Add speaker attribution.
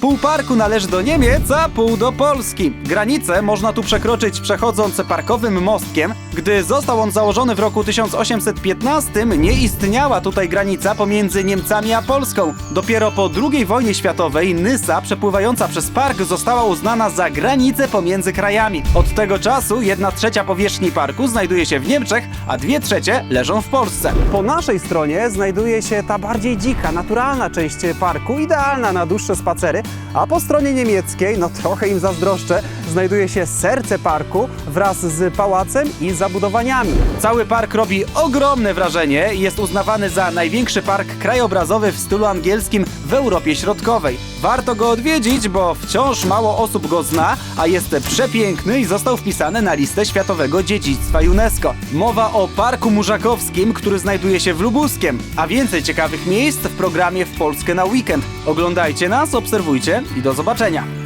Speaker 1: Pół parku należy do Niemiec, a pół do Polski. Granicę można tu przekroczyć przechodząc parkowym mostkiem. Gdy został on założony w roku 1815, nie istniała tutaj granica pomiędzy Niemcami a Polską. Dopiero po II wojnie światowej Nysa przepływająca przez park została uznana za granicę pomiędzy krajami. Od tego czasu jedna trzecia powierzchni parku znajduje się w Niemczech, a dwie trzecie leżą w Polsce. Po naszej stronie znajduje się ta bardziej dzika, naturalna część parku, idealna na dłuższe spacery, a po stronie niemieckiej, no trochę im zazdroszczę, znajduje się serce parku wraz z pałacem i zabudowaniami. Cały park robi ogromne wrażenie i jest uznawany za największy park krajobrazowy w stylu angielskim w Europie Środkowej. Warto go odwiedzić, bo wciąż mało osób go zna, a jest przepiękny i został wpisany na listę Światowego Dziedzictwa UNESCO. Mowa o Parku Murzakowskim, który znajduje się w Lubuskiem, a więcej ciekawych miejsc w programie W Polskę na weekend. Oglądajcie nas, obserwujcie i do zobaczenia.